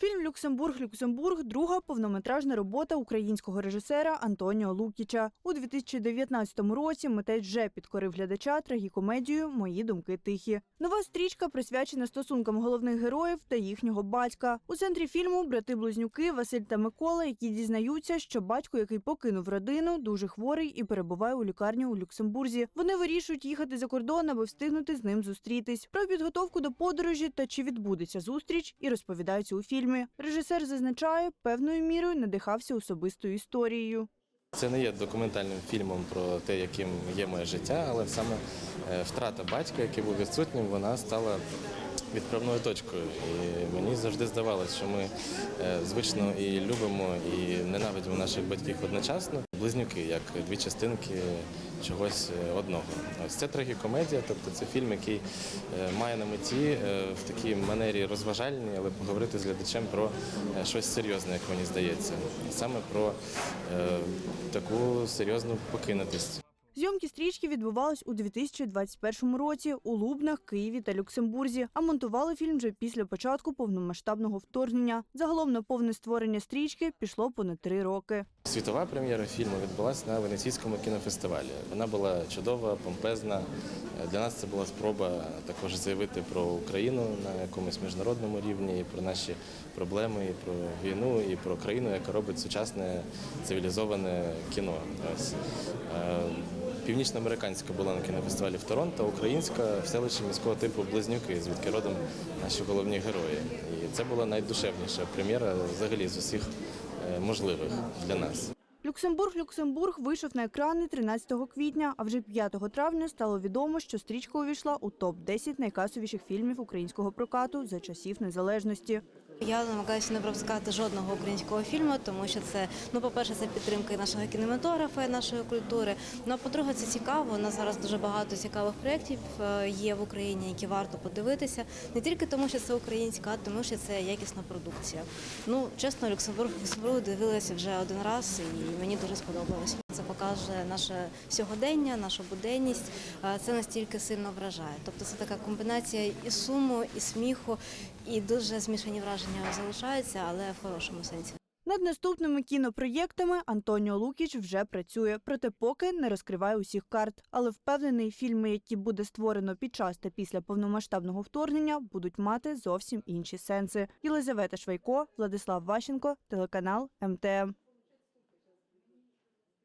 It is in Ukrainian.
Фільм Люксембург Люксембург друга повнометражна робота українського режисера Антоніо Лукіча. У 2019 році митець вже підкорив глядача трагікомедією Мої думки тихі. Нова стрічка присвячена стосункам головних героїв та їхнього батька. У центрі фільму брати-близнюки Василь та Микола, які дізнаються, що батько, який покинув родину, дуже хворий і перебуває у лікарні у Люксембурзі. Вони вирішують їхати за кордон, аби встигнути з ним зустрітись. Про підготовку до подорожі та чи відбудеться зустріч і розповідається у фільмі. Режисер зазначає, певною мірою надихався особистою історією. Це не є документальним фільмом про те, яким є моє життя, але саме е, втрата батька, який був відсутнім, вона стала відправною точкою. І мені завжди здавалося, що ми е, звично і любимо, і ненавидимо наших батьків одночасно. Близнюки, як дві частинки чогось е, одного. Ось це трагікомедія, тобто це фільм, який е, має на меті в такій манері розважальній, але поговорити з глядачем про щось серйозне, як мені здається, саме про таку серйозну покинутість. Зйомки стрічки відбувались у 2021 році у Лубнах, Києві та Люксембурзі, а монтували фільм вже після початку повномасштабного вторгнення. Загалом на повне створення стрічки пішло понад три роки. Світова прем'єра фільму відбулася на Венеційському кінофестивалі. Вона була чудова, помпезна. Для нас це була спроба також заявити про Україну на якомусь міжнародному рівні, і про наші проблеми, і про війну, і про країну, яка робить сучасне цивілізоване кіно. Ось. Північноамериканська була на кінофестивалі в Торонто, українська в селищі міського типу Близнюки, звідки родом наші головні герої. І це була найдушевніша прем'єра взагалі з усіх е, можливих для нас. Люксембург Люксембург вийшов на екрани 13 квітня, а вже 5 травня стало відомо, що стрічка увійшла у топ 10 найкасовіших фільмів українського прокату за часів незалежності. Я намагаюся не пропускати жодного українського фільму, тому що це, ну, по-перше, це підтримка нашого кінематографа, і нашої культури. Ну а по-друге, це цікаво. У нас зараз дуже багато цікавих проєктів е, є в Україні, які варто подивитися. Не тільки тому, що це українська, а тому, що це якісна продукція. Ну, чесно, Люксембург Люксембург дивилася вже один раз, і мені дуже сподобалося. Це покаже наше сьогодення, нашу буденність. Це настільки сильно вражає. Тобто це така комбінація і суму, і сміху, і дуже змішані враження залишаються, але в хорошому сенсі. Над наступними кінопроєктами Антоніо Лукіч вже працює, проте поки не розкриває усіх карт. Але впевнений, фільми, які буде створено під час та після повномасштабного вторгнення, будуть мати зовсім інші сенси. Єлизавета Швайко, Владислав Ващенко, телеканал МТМ.